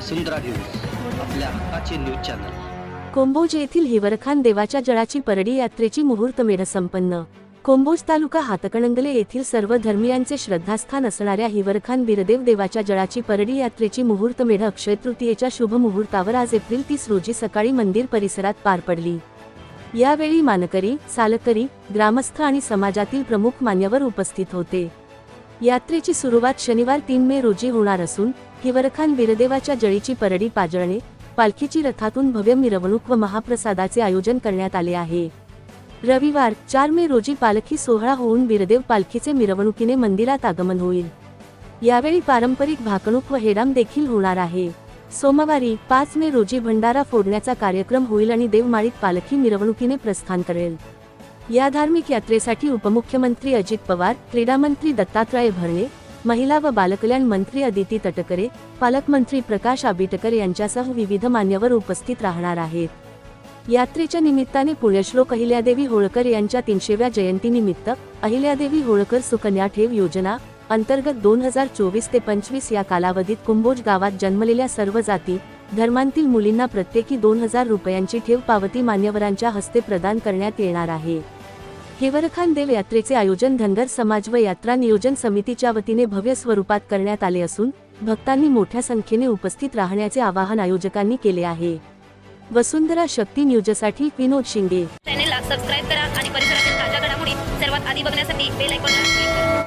वसुंधरा news आपल्या हक्काचे news channel. कोंबोज येथील हिवरखान देवाच्या जळाची परडी यात्रेची मुहूर्तमेढ संपन्न कोंबोज तालुका हातकणंगले येथील सर्व धर्मियांचे श्रद्धास्थान असणाऱ्या हिवरखान बिरदेव देवाच्या जळाची परडी यात्रेची मुहूर्तमेढ अक्षय तृतीयेच्या शुभ मुहूर्तावर आज एप्रिल तीस रोजी सकाळी मंदिर परिसरात पार पडली. यावेळी मानकरी सालकरी ग्रामस्थ आणि समाजातील प्रमुख मान्यवर उपस्थित होते. यात्रेची सुरुवात शनिवार तीन मे रोजी होणार असून हिवरखान बिरदेवाच्या जळीची परडी पाजळणे पालखीची रथातून भव्य मिरवणूक व महाप्रसादाचे आयोजन करण्यात आले आहे. रविवार चार मे रोजी पालखी सोहळा होऊन बिरदेव पालखीचे मिरवणुकीने मंदिरात आगमन होईल. यावेळी पारंपरिक भाकणूक व हेडाम देखील होणार आहे. सोमवारी पाच मे रोजी भंडारा फोडण्याचा कार्यक्रम होईल आणि देवमाळीत पालखी मिरवणुकीने प्रस्थान करेल. या धार्मिक यात्रेसाठी उपमुख्यमंत्री अजित पवार क्रीडामंत्री दत्तात्रय भरणे महिला व बालकल्याण मंत्री अदिती तटकरे पालकमंत्री प्रकाश आबिटकर यांच्यासह विविध मान्यवर उपस्थित राहणार आहेत. यात्रेच्या निमित्ताने पुण्यश्लोक अहिल्यादेवी होळकर यांच्या तीनशेव्या जयंतीनिमित्त अहिल्यादेवी होळकर सुकन्या ठेव योजना अंतर्गत दोन हजार चोवीस ते पंचवीस या कालावधीत कुंभोज गावात जन्मलेल्या सर्व जाती धर्मांतील मुलींना प्रत्येकी दोन हजार रुपयांची ठेव पावती मान्यवरांच्या हस्ते प्रदान करण्यात येणार आहे. हेवरखान देव यात्रेचे आयोजन धनगर समाज व यात्रा नियोजन समितीच्या वतीने भव्य स्वरूपात करण्यात आले असून भक्तांनी मोठ्या संख्येने उपस्थित राहण्याचे आवाहन आयोजकांनी केले आहे. वसुंधरा शक्ती न्यूजसाठी विनोद शिंगे चॅनेलला सबस्क्राईब करा आणि परिसरातील ताज्या घडामोडी सर्वात आधी बघण्यासाठी बेल आयकॉन